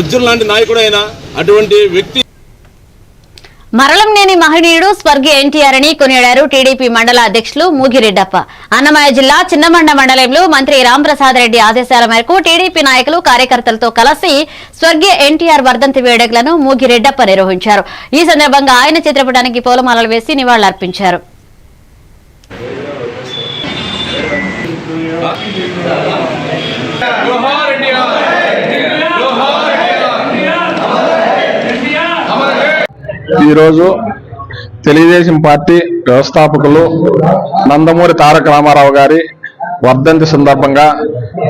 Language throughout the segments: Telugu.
ఉజ్జుల్ లాంటి నాయకుడు అయినా అటువంటి వ్యక్తి మరలంనేని మహనీయుడు స్వర్గీయ ఎన్టీఆర్ అని కొనియాడారు టీడీపీ మండల అధ్యక్షులు మూగిరెడ్డప్ప. అన్నమయ్య జిల్లా చిన్నమండ మండలంలో మంత్రి రాంప్రసాద్ రెడ్డి ఆదేశాల మేరకు టీడీపీ నాయకులు కార్యకర్తలతో కలిసి స్వర్గీయ ఎన్టీఆర్ వర్ధంతి వేడుకలను మూగిరెడ్డప్ప నిర్వహించారు. ఈ సందర్భంగా ఆయన చిత్రపటానికి పూలమాలలు వేసి నివాళులర్పించారు. ఈరోజు తెలుగుదేశం పార్టీ వ్యవస్థాపకులు నందమూరి తారక రామారావు గారి వర్ధంతి సందర్భంగా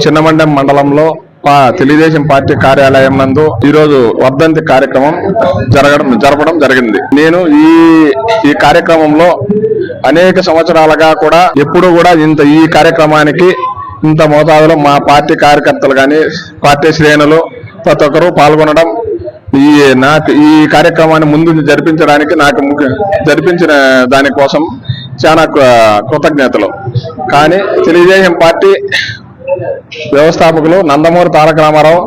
చిన్నమండెం మండలంలో మా తెలుగుదేశం పార్టీ కార్యాలయం నందు ఈరోజు వర్ధంతి కార్యక్రమం జరగడం జరపడం జరిగింది. నేను ఈ ఈ కార్యక్రమంలో అనేక సంవత్సరాలుగా కూడా ఎప్పుడు కూడా ఇంత ఈ కార్యక్రమానికి ఇంత మోతాదులో మా పార్టీ కార్యకర్తలు కానీ పార్టీ శ్రేణులు ప్రతి ఒక్కరూ పాల్గొనడం ఈ నాకు ఈ కార్యక్రమాన్ని ముందు జరిపించడానికి నాకు జరిపించిన దానికోసం చాలా కృతజ్ఞతలు. కానీ తెలుగుదేశం పార్టీ వ్యవస్థాపకులు నందమూరి తారక రామారావు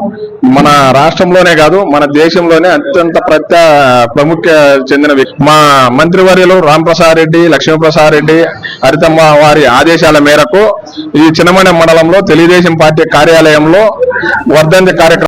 మన రాష్ట్రంలోనే కాదు మన దేశంలోనే అత్యంత ప్రత్య ప్రముఖ చెందిన వ్యక్తి మా మంత్రివర్యులు రాంప్రసాద్ రెడ్డి లక్ష్మీప్రసాద్ రెడ్డి హరితమ్మ వారి ఆదేశాల మేరకు ఈ చిన్నమణి మండలంలో తెలుగుదేశం పార్టీ కార్యాలయంలో వర్ధంతి కార్యక్రమం